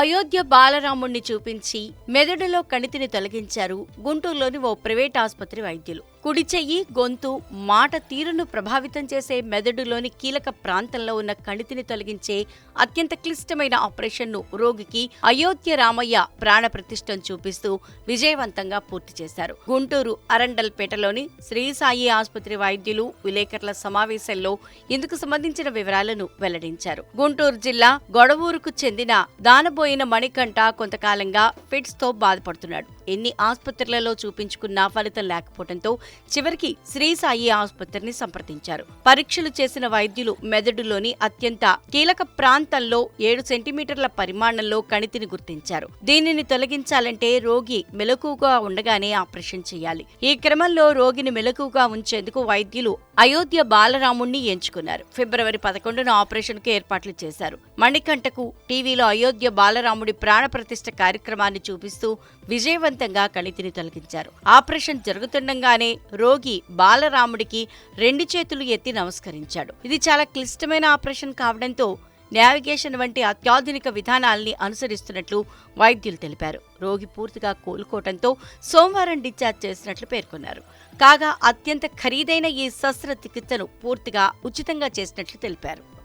అయోధ్య బాలరాముణ్ణి చూపించి మెదడులో కణితిని తొలగించారు గుంటూరులోని ఓ ప్రైవేట్ ఆసుపత్రి వైద్యులు. కుడి చెయ్యి గొంతు మాట తీరును ప్రభావితం చేసే మెదడులోని కీలక ప్రాంతంలో ఉన్న కణితిని తొలగించే అత్యంత క్లిష్టమైన ఆపరేషన్ను రోగికి అయోధ్య రామయ్య ప్రాణప్రతిష్టం చూపిస్తూ విజయవంతంగా పూర్తి చేశారు. గుంటూరు అరండల్పేటలోని శ్రీ సాయి ఆసుపత్రి వైద్యులు విలేకరుల సమావేశంలో ఇందుకు సంబంధించిన వివరాలను వెల్లడించారు. గుంటూరు జిల్లా గొడవూరుకు చెందిన దానబోయిన మణికంఠ కొంతకాలంగా ఫిట్స్తో బాధపడుతున్నాడు. ఎన్ని ఆసుపత్రులలో చూపించుకున్నా ఫలితం లేకపోవడంతో చివరికి శ్రీ సాయి ఆసుపత్రిని సంప్రదించారు. పరీక్షలు చేసిన వైద్యులు మెదడులోని అత్యంత కీలక ప్రాంతంలో ఏడు సెంటీమీటర్ల పరిమాణంలో కణితిని గుర్తించారు. దీనిని తొలగించాలంటే రోగి మెలకుగా ఉండగానే ఆపరేషన్ చేయాలి. ఈ క్రమంలో రోగిని మెలకుగా ఉంచేందుకు వైద్యులు అయోధ్య బాలరాముణ్ణి ఎంచుకున్నారు. ఫిబ్రవరి పదకొండున ఆపరేషన్కు ఏర్పాట్లు చేశారు. మణికంఠకు టీవీలో అయోధ్య బాలరాముడి ప్రాణప్రతిష్ఠ కార్యక్రమాన్ని చూపిస్తూ విజయవంతంగా కణితిని తొలగించారు. ఆపరేషన్ జరుగుతుండగానే రోగి బాలరాముడికి రెండు చేతులు ఎత్తి నమస్కరించాడు. ఇది చాలా క్లిష్టమైన ఆపరేషన్ కావడంతో నావిగేషన్ వంటి అత్యాధునిక విధానాల్ని అనుసరిస్తున్నట్లు వైద్యులు తెలిపారు. రోగి పూర్తిగా కోలుకోవడంతో సోమవారం డిశ్చార్జ్ చేసినట్లు పేర్కొన్నారు. కాగా అత్యంత ఖరీదైన ఈ శస్త్రచికిత్సను పూర్తిగా ఉచితంగా చేసినట్లు తెలిపారు.